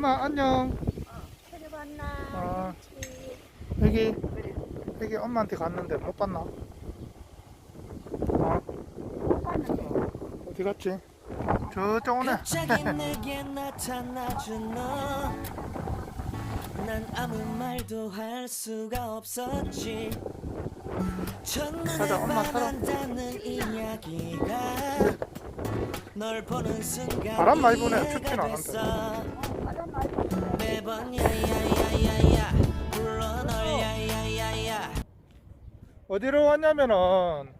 엄마 안녕. 그래 봤나? 아. 여기. 여기 엄마한테 갔는데 못 봤나? 어? 못 봤는데. 어디 갔지? 저쪽 오네. 갑자기 내게 나타나준 너. 난 아무 말도 할 수가 없었지. 첫눈에. 반한다는 이야기가 널 보는 순간 바람 많이 부네. 이해가 춥진 않은데. 됐어. 바람 많이 부네. 매번 야야야야야 불러 널 야야야야 어디로 왔냐면은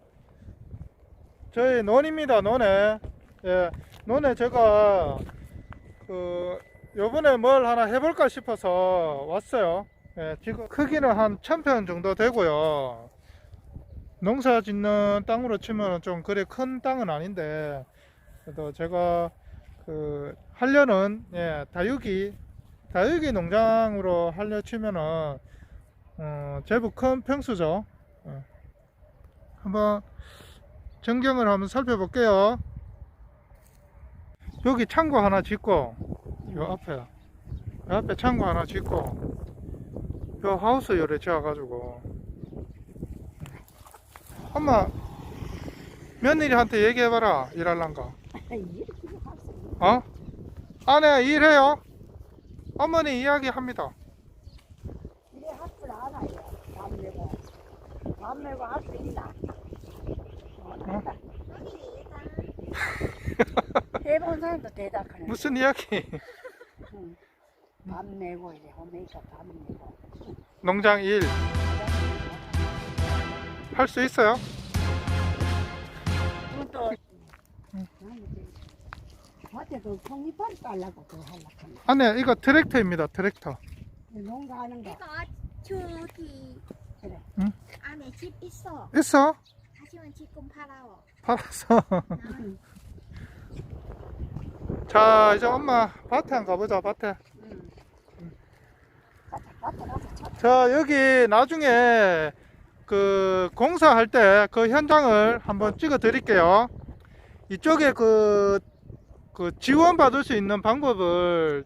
저희 논입니다. 논에 예, 논에 제가 그 요번에 뭘 하나 해볼까 싶어서 왔어요. 예, 지금 크기는 한 1000평 정도 되고요. 농사 짓는 땅으로 치면 좀 그리 큰 땅은 아닌데 그래도 제가 그 하려는 예, 다육이 다육이 농장으로 하려 치면은 어, 제법 큰 평수죠. 예. 한번 전경을 한번 살펴볼게요. 여기 창고 하나 짓고 요 앞에 요 앞에 창고 하나 짓고 요 하우스 요래 지어가지고 엄마 며느리한테 얘기해봐라 일할란가? 어? 아내 일해요 어머니 이야기합니다 이래 할줄 알아요. 밥 내고. 밥 내고 할 수 있나? 어. 해본 사람도 대답하네. 무슨 이야기 응. 밥 내고 이래 오메이까 밥 내고. 농장 일 할 수 있어요? 그것도 어제도 송이파리 깔라고 그거 하려고 하네. 아네 이거 트랙터입니다 트랙터 농가 하는 거. 이거 저기 그래. 응? 안에 집 있어. 있어? 하지만 지금 팔아요. 팔았어 자 이제 엄마 밭에 한번 가보자 밭에 응. 가자, 가자, 가자. 쳐. 자 여기 나중에 그 공사할 때 그 현장을 한번 찍어 드릴게요 이쪽에 그, 그 지원 받을 수 있는 방법을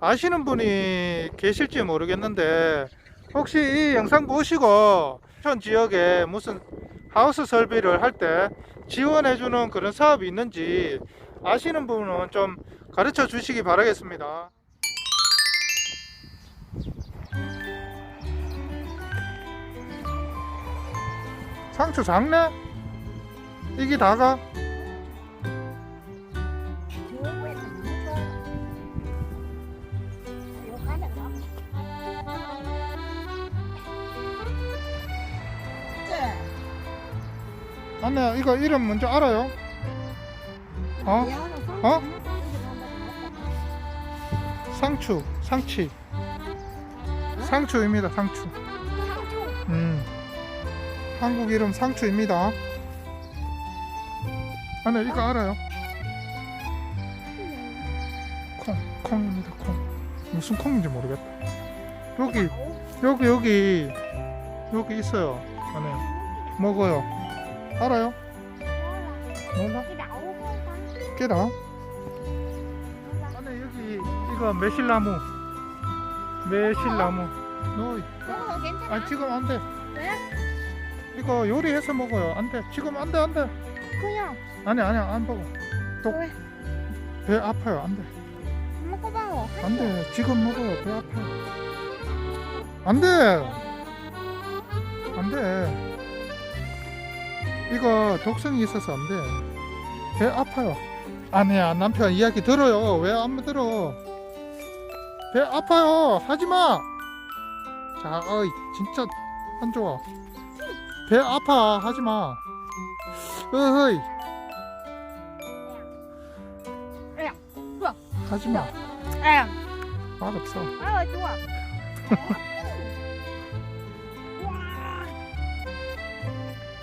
아시는 분이 계실지 모르겠는데 혹시 이 영상 보시고 현 지역에 무슨 하우스 설비를 할 때 지원해 주는 그런 사업이 있는지 아시는 분은 좀 가르쳐 주시기 바라겠습니다. 상추 작네? 이게 다가? 안내 이거 이름 먼저 알아요? 어? 어? 어? 상추, 상치. 상추입니다, 상추. 음. 한국 이름 상추입니다. 안내 이거 알아요? 콩, 콩입니다, 콩. 무슨 콩인지 모르겠다. 여기, 여기, 여기, 여기 있어요. 안에 먹어요. 알아요? 몰라? 깨라. 안에 여기 이거 매실나무. 매실나무. 너, 어, 괜찮아. 아 지금 안 돼. 왜? 이거 요리해서 먹어요. 안 돼. 지금 안 돼, 안 돼. 그냥 아니, 아니, 안 먹어. 또 왜? 배 아파요. 안 돼. 먹어봐요. 안 돼. 지금 먹어요. 배 아파요. 안 돼. 안 돼. 이거 독성이 있어서 안 돼. 배 아파요. 아니야. 남편 이야기 들어요. 왜 안 들어? 배 아파요. 하지 마. 자, 어이, 진짜 안 좋아. 배 아파. 하지 마. 좋아. 하지 마. 에, 맛없어. 아 좋아.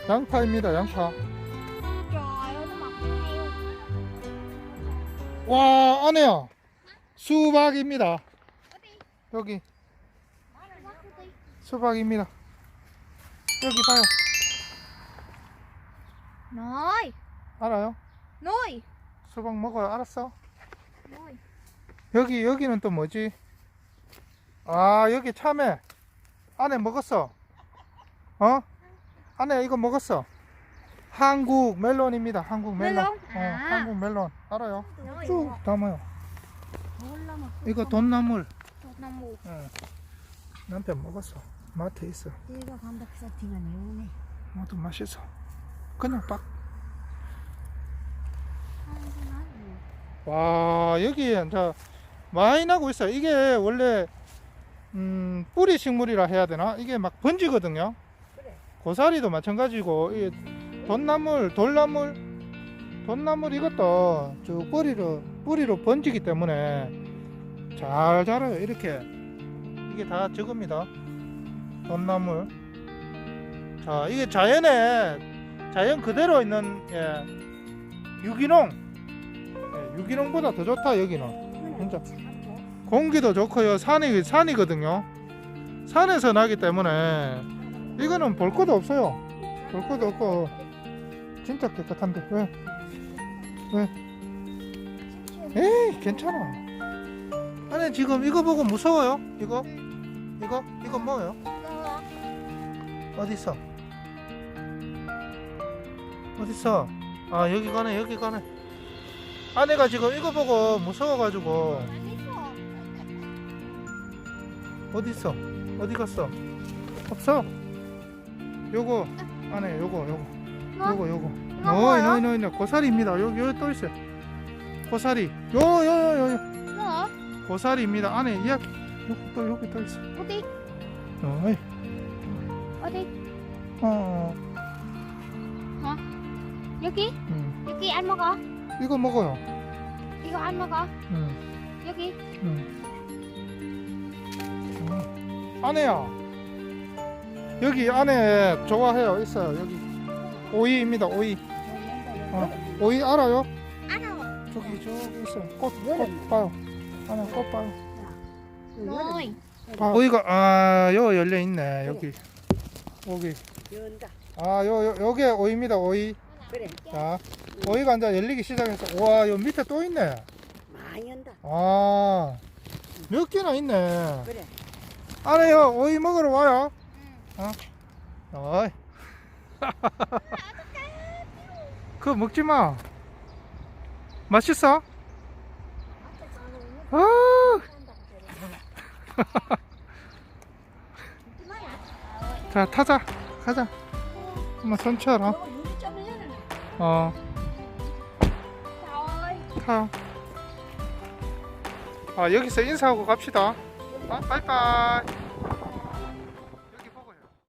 양파입니다. 양파. 와, 안에요. 수박입니다. 여기 수박입니다. 여기 봐요. 너이, 알아요? 너이, 수박 먹어요. 알았어? 너이. 여기 여기는 또 뭐지? 아 여기 참외 안에 먹었어. 어? 안에 이거 먹었어. 한국 멜론입니다. 한국 멜론. 멜론? 어, 아. 한국 멜론 알아요? 어, 쭉 이거. 담아요. 이거 돈나물. 나무. 응. 남편 먹었어. 마트에 있어. 얘가 감독 세팅은 이오네. 모두 맛있어. 그냥 빡. 와 여기 이제 많이 나고 있어요. 이게 원래 음, 뿌리 식물이라 해야 되나? 이게 막 번지거든요. 고사리도 마찬가지고 이게 돈나물, 돌나물, 돈나물 이것도 저 뿌리로 뿌리로 번지기 때문에 잘 자라요. 이렇게 이게 다 저겁니다. 돈나물. 자 이게 자연에 자연 그대로 있는 예, 유기농. 예, 유기농보다 더 좋다 여기는. 진짜. 공기도 좋고요. 산이 산이거든요. 산에서 나기 때문에 이거는 볼 것도 없어요. 볼 것도 없고 진짜 깨끗한데 왜? 왜? 에이 괜찮아. 아니 지금 이거 보고 무서워요? 이거? 이거? 이거 뭐예요? 어디 있어? 어디 있어? 아 여기 가네 여기 가네. 아내가 지금 이거 보고 무서워가지고 어디 있어? 어디 갔어? 없어? 요거 안에 요거 요거 뭐? 요거 요거 이거 어이 뭐예요? 너이 너이 너이 고사리입니다 여기 여기 또 있어요 고사리 요 요 요요 뭐? 고사리입니다 안에 이야기 여기 또 여기 또 있어 어디? 어이 어디? 어 여기? 음. 여기 안 먹어? 이거 먹어요 이거 안 먹어? 음. 여기? 음. 음. 안에야 여기 안에 좋아해요 있어요 여기 오이입니다 오이 어. 오이 알아요? 안 먹어. 저기 저기 있어요 꽃, 꽃 봐요 안에 꽃 봐요 너이. 봐. 오이가 아요 열려 있네 여기 여기 연다. 아요 요, 요게 오이입니다 오이 그래. 자 오이가 이제 열리기 시작했어 우와 요 밑에 또 있네 많이 연다. 아몇 개나 있네 그래. 안에요 오이 먹으러 와요 어? 어이. 그거 먹지 마. 맛있어? 아. 자 타자. 가자. 한번 선취하라 어. 타요 아 여기서 인사하고 갑시다. 아, 빠이빠이